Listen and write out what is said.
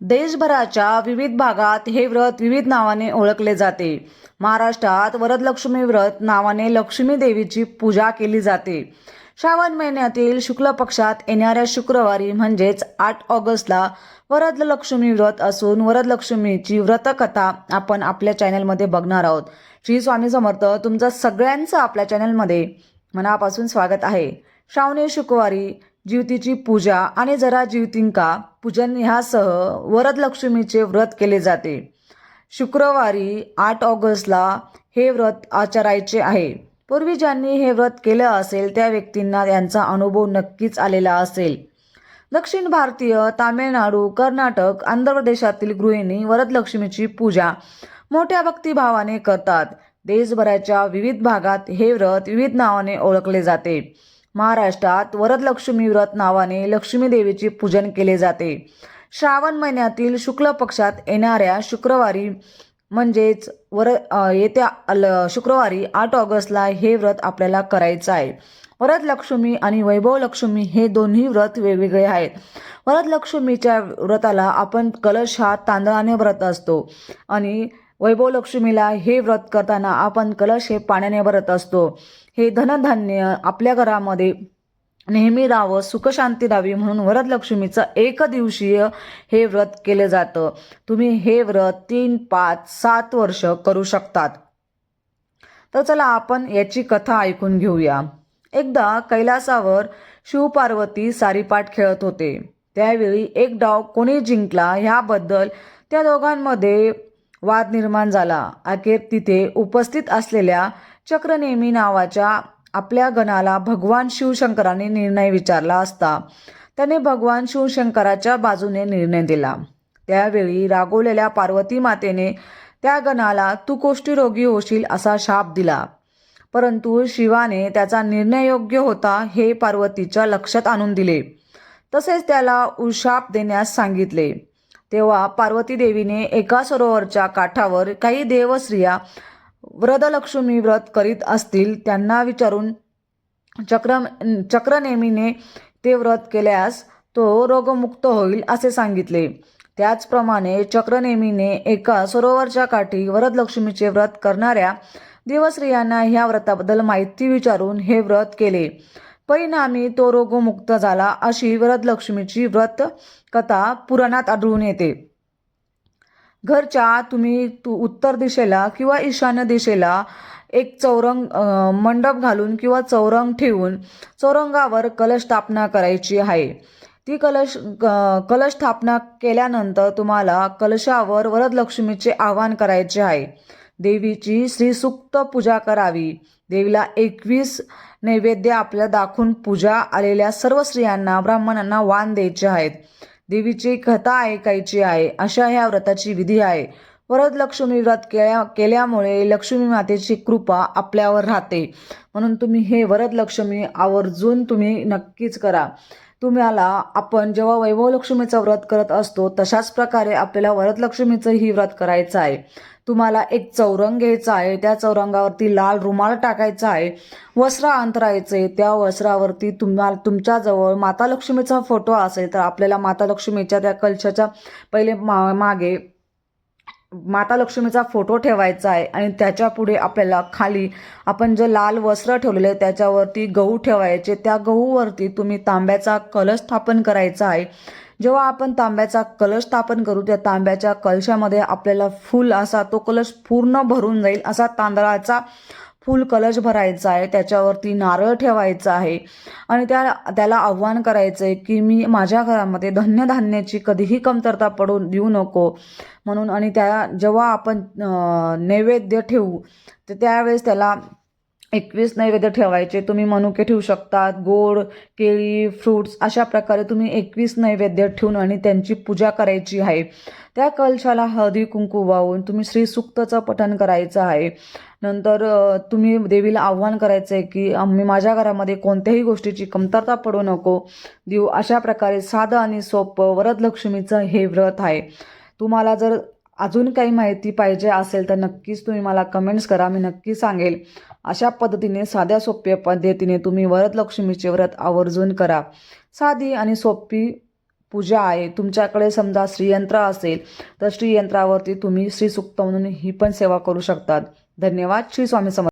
देशभराच्या विविध भागात हे व्रत विविध नावाने ओळखले जाते. महाराष्ट्रात वरदलक्ष्मी व्रत नावाने लक्ष्मी देवीची पूजा केली जाते. श्रावण महिन्यातील शुक्ल पक्षात येणाऱ्या शुक्रवारी म्हणजेच आठ ऑगस्टला वरदलक्ष्मी व्रत असून वरदलक्ष्मीची व्रतकथा आपण आपल्या चॅनलमध्ये बघणार आहोत. श्री स्वामी समर्थ तुमचं सगळ्यांचं आपल्या चॅनलमध्ये मनापासून स्वागत आहे. श्रावणी शुक्रवारी जीवतीची पूजा आणि जरा जीवतिंका पूजन ह्यासह वरदलक्ष्मीचे व्रत केले जाते. शुक्रवारी आठ ऑगस्टला हे व्रत आचरायचे आहे. पूर्वी ज्यांनी हे व्रत केलं असेल त्या व्यक्तींना यांचा अनुभव नक्कीच आलेला असेल. दक्षिण भारतीय तामिळनाडू कर्नाटक आंध्र प्रदेशातील गृहिणी वरदलक्ष्मीची पूजा मोठ्या भक्तिभावाने करतात. देशभराच्या विविध भागात हे व्रत विविध नावाने ओळखले जाते. महाराष्ट्रात वरदलक्ष्मी व्रत नावाने लक्ष्मी देवीचे पूजन केले जाते. श्रावण महिन्यातील शुक्ल पक्षात येणाऱ्या शुक्रवारी म्हणजेच वर येत्या अल- शुक्रवारी आठ ऑगस्टला हे व्रत आपल्याला करायचं आहे. वरदलक्ष्मी आणि वैभवलक्ष्मी हे दोन्ही व्रत वेगवेगळे आहेत. वरदलक्ष्मीच्या व्रताला आपण कलश हा तांदळाने व्रत असतो आणि वैभवलक्ष्मीला हे व्रत करताना आपण कलश हे पाण्याने भरत असतो. हे धनधान्य आपल्या घरामध्ये नेहमी राहावं सुखशांती राहावी म्हणून वरदलक्ष्मीचं एक दिवसीय हे व्रत केलं जातं. तुम्ही हे व्रत तीन पाच सात वर्ष करू शकतात. तर चला आपण याची कथा ऐकून घेऊया. एकदा कैलासावर शिवपार्वती सारीपाठ खेळत होते. त्यावेळी एक डाव कोणी जिंकला ह्याबद्दल त्या दोघांमध्ये वाद निर्माण झाला. अखेर तिथे उपस्थित असलेल्या चक्रनेमी नावाच्या आपल्या गणाला भगवान शिवशंकराने निर्णय विचारला असता. त्याने भगवान शिवशंकराच्या बाजूने निर्णय दिला. त्यावेळी रागवलेल्या पार्वती मातेने त्या गणाला तू कोष्ठीरोगी होशील असा शाप दिला. परंतु शिवाने त्याचा निर्णय योग्य होता हे पार्वतीच्या लक्षात आणून दिले. तसेच त्याला उशाप देण्यास सांगितले. तेव्हा पार्वती देवीने एका सरोवरच्या काठावर काही देवस्त्रिया व्रतलक्ष्मी व्रत करीत असतील त्यांना विचारून चक्र चक्रनेमीने ते व्रत केल्यास तो रोगमुक्त होईल असे सांगितले. त्याचप्रमाणे चक्रनेमीने एका सरोवरच्या काठी वरदलक्ष्मीचे व्रत करणाऱ्या देवस्त्रियांना ह्या व्रताबद्दल माहिती विचारून हे व्रत केले. परिणामी तो रोगमुक्त झाला अशी व्रतलक्ष्मीची व्रत कथा पुराणात आढळून येते. घरच्या तुम्ही तु उत्तर दिशेला किंवा ईशान्य दिशेला एक चौरंग मंडप घालून किंवा चौरंग ठेवून चौरंगावर कलश स्थापना करायची आहे. ती कलश कलश स्थापना केल्यानंतर तुम्हाला कलशावर वरदलक्ष्मीचे आवाहन करायचे आहे. देवीची श्रीसुक्त पूजा करावी. देवीला एकवीस नैवेद्य आपल्या दाखवून पूजा आलेल्या सर्व स्त्रियांना ब्राह्मणांना वाण द्यायचे आहेत. देवीची कथा ऐकायची आहे. अशा ह्या व्रताची विधी आहे. वरदलक्ष्मी व्रत केल्या केल्यामुळे लक्ष्मी मातेची कृपा आपल्यावर राहते. म्हणून तुम्ही हे वरदलक्ष्मी आवर्जून तुम्ही नक्कीच करा. तुम्हाला आपण जेव्हा वैभवलक्ष्मीचं व्रत करत असतो तशाच प्रकारे आपल्याला वरदलक्ष्मीचं ही व्रत करायचं आहे. तुम्हाला एक चौरंग घ्यायचा आहे त्या चौरंगावरती लाल रुमाल टाकायचा आहे वस्त्र अंतरायचे त्या वस्त्रावरती तुम्हाला तुमच्याजवळ माता लक्ष्मीचा फोटो असेल तर आपल्याला माता लक्ष्मीच्या त्या कलशाच्या पहिले मा मागे माता लक्ष्मीचा फोटो ठेवायचा आहे आणि त्याच्या पुढे आपल्याला खाली आपण जे लाल वस्त्र ठेवलेलं आहे त्याच्यावरती गहू ठेवायचे. त्या गहूवरती तुम्ही तांब्याचा कलश स्थापन करायचा आहे. जेव्हा आपण तांब्याचा कलश स्थापन करू त्या तांब्याच्या कलशामध्ये आपल्याला फुल असा तो कलश पूर्ण भरून जाईल असा तांदळाचा फुल कलश भरायचा आहे त्याच्यावरती नारळ ठेवायचा आहे. आणि त्या त्याला आव्हान करायचं आहे की मी माझ्या घरामध्ये धन्यधान्याची कधीही कमतरता पडू देऊ नको. म्हणून आणि त्या जेव्हा आपण नैवेद्य ठेवू तर त्यावेळेस त्याला एकवीस नैवेद्य ठेवायचे तुम्ही मनुके ठेवू शकतात गोड केळी फ्रूट्स अशा प्रकारे तुम्ही एकवीस नैवेद्य ठेवून आणि त्यांची पूजा करायची आहे. त्या कलशाला हळदी कुंकू वाहून तुम्ही श्रीसुक्तचं पठण करायचं आहे. नंतर तुम्ही देवीला आव्हान करायचं आहे की आम्ही माझ्या घरामध्ये कोणत्याही गोष्टीची कमतरता पडू नको. देऊ. अशा प्रकारे साधं आणि सोपं वरदलक्ष्मीचं हे व्रत आहे. तुम्हाला जर अजून काही माहिती पाहिजे असेल तर नक्कीच तुम्ही मला कमेंट्स करा. मी नक्की सांगेल. अशा पद्धतीने साध्या सोप्या पद्धतीने तुम्ही वरदलक्ष्मीचे व्रत आवर्जून करा. साधी आणि सोपी पूजा आहे. तुमच्याकडे समजा श्रीयंत्र असेल तर श्रीयंत्रावरती तुम्ही श्री सुक्त म्हणून ही पण सेवा करू शकतात. धन्यवाद. श्री स्वामी समर्थ.